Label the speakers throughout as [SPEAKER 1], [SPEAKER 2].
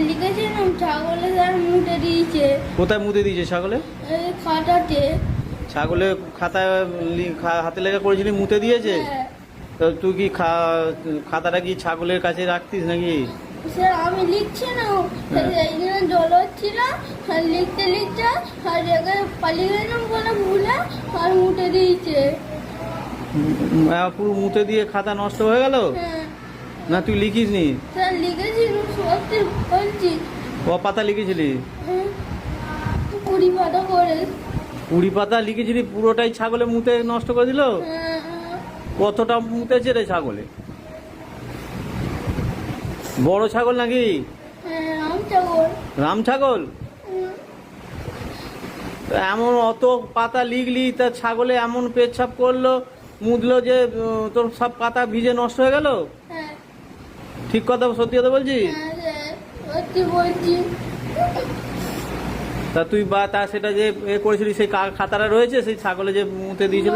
[SPEAKER 1] লিখেছিলাম ছাগলে তার মুটে দিয়েছে।
[SPEAKER 2] কোথায় মুতে দিয়েছে ছাগলে?
[SPEAKER 1] এই
[SPEAKER 2] ছাগলে খাতায় লি- খা- হাতে লেখা করেছিলি মুতে দিয়েছে?
[SPEAKER 1] হ্যাঁ।
[SPEAKER 2] তো তুই কি খাতাটা কি ছাগলের কাছে রাখতিস নাকি?
[SPEAKER 1] স্যার আমি লিখছি না।
[SPEAKER 2] হ্যাঁ।
[SPEAKER 1] এইখানে জল হচ্ছিল লিখতে লিখতে আর জায়গায় পালিয়ে গেলাম বলে ভুলে আর মুটে দিয়েছে।
[SPEAKER 2] পুরো মুতে দিয়ে খাতা নষ্ট হয়ে গেল?
[SPEAKER 1] হ্যাঁ।
[SPEAKER 2] না তুই লিখিস নি
[SPEAKER 1] স্যার লিখেছি সত্যি
[SPEAKER 2] ক পাতা লিখেছিলি।
[SPEAKER 1] কুড়ি পাতা করে।
[SPEAKER 2] কুড়ি পাতা লিখেছিলি পুরোটাই ছাগলে মুতে নষ্ট করে দিল?
[SPEAKER 1] হ্যাঁ,
[SPEAKER 2] কতটা মুতেছে রে ছাগলে? বড় ছাগল নাকি?
[SPEAKER 1] হ্যাঁ রাম ছাগল।
[SPEAKER 2] এমন অত পাতা লিখলি তা ছাগলে এমন পেচ্ছাপ করল মুদলো যে তোর সব পাতা ভিজে নষ্ট হয়ে গেল?
[SPEAKER 1] হ্যাঁ।
[SPEAKER 2] ঠিক কথা সত্যি কথা বলছি
[SPEAKER 1] হ্যাঁ স্যার সত্যি বলছি
[SPEAKER 2] তা তুই বা তা সেটা যে এ করেছিলি সেই খাতাটা রয়েছে? সেই ছাগলে যে মুতে দিয়েছিল?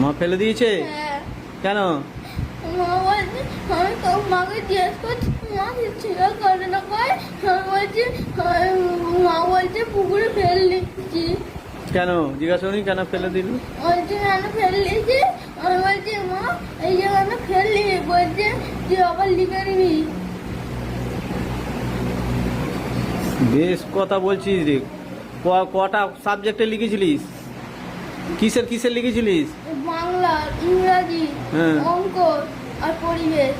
[SPEAKER 1] মা ফেলে দিয়েছে। হ্যাঁ।
[SPEAKER 2] কেন?
[SPEAKER 1] মাকে জিজ্ঞেস করছি মা ছিল করে না কয় বলছি মা বলছে পুকুরে ফেলে দিচ্ছি
[SPEAKER 2] কেন? জিজ্ঞাসা করি কেন ফেলে দিল?
[SPEAKER 1] বলছে কেন ফেলে দিয়েছি? বলছি মা এই যে কেন ফেললি? বলছে তুই আবার লিখে নিবি।
[SPEAKER 2] বেশ কথা বলছিস রে। কটা সাবজেক্টে লিখেছিলিস? কিসের কিসের লিখেছিলিস?
[SPEAKER 1] বাংলা ইংরাজি
[SPEAKER 2] হ্যাঁ।
[SPEAKER 1] অঙ্ক আর পরিবেশ।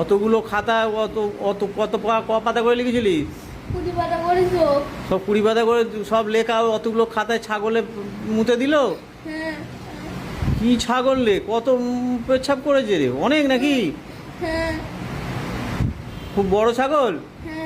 [SPEAKER 2] অতগুলো খাতা অত অত কত ক পাতা করে লিখেছিলিস?
[SPEAKER 1] কুড়ি পাতা করেছ?
[SPEAKER 2] সব কুড়ি পাতা করে সব লেখা অতগুলো খাতায় ছাগলে মুতে দিল?
[SPEAKER 1] হ্যাঁ।
[SPEAKER 2] কি ছাগল রে কত পেচ্ছাপ করেছে রে। অনেক নাকি?
[SPEAKER 1] হ্যাঁ।
[SPEAKER 2] খুব বড় ছাগল?
[SPEAKER 1] হ্যাঁ।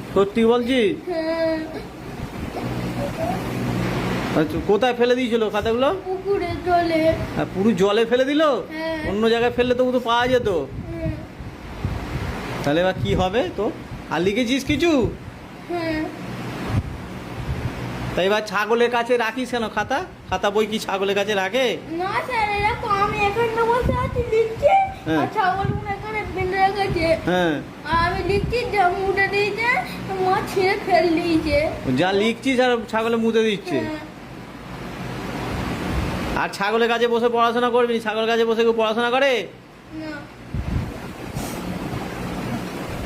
[SPEAKER 2] সত্যি বলছিস
[SPEAKER 1] হ্যাঁ।
[SPEAKER 2] আচ্ছা, কোথায় ফেলে দিয়েছিল খাতাগুলো?
[SPEAKER 1] পুকুরে চলে
[SPEAKER 2] আর পুরো জলে ফেলে দিল?
[SPEAKER 1] হ্যাঁ।
[SPEAKER 2] অন্য জায়গায় ফেললে তো তো পাওয়া যেত।
[SPEAKER 1] হ্যাঁ।
[SPEAKER 2] তাহলে এবার কি হবে তো? আর লিখেছিস কিছু?
[SPEAKER 1] হ্যাঁ।
[SPEAKER 2] তাই এবার ছাগলের কাছে রাখিস কেন খাতা? খাতা বই কি ছাগলের কাছে রাখে?
[SPEAKER 1] না স্যার এরকম আমি এখানে বসে আছি লিখছি।
[SPEAKER 2] হ্যাঁ।
[SPEAKER 1] আর ছাগলগুলো এখানে বেঁধে রেখেছে।
[SPEAKER 2] হ্যাঁ।
[SPEAKER 1] আর আমি লিখছি যা মুটে দিয়েছে মা ছিঁড়ে ফেল দিয়েছে।
[SPEAKER 2] যা লিখছিস আর ছাগলে মুতে দিচ্ছে।
[SPEAKER 1] হ্যাঁ।
[SPEAKER 2] আর ছাগলের কাছে বসে পড়াশোনা করবি ছাগলের কাছে বসে কেউ পড়াশোনা করে?
[SPEAKER 1] না।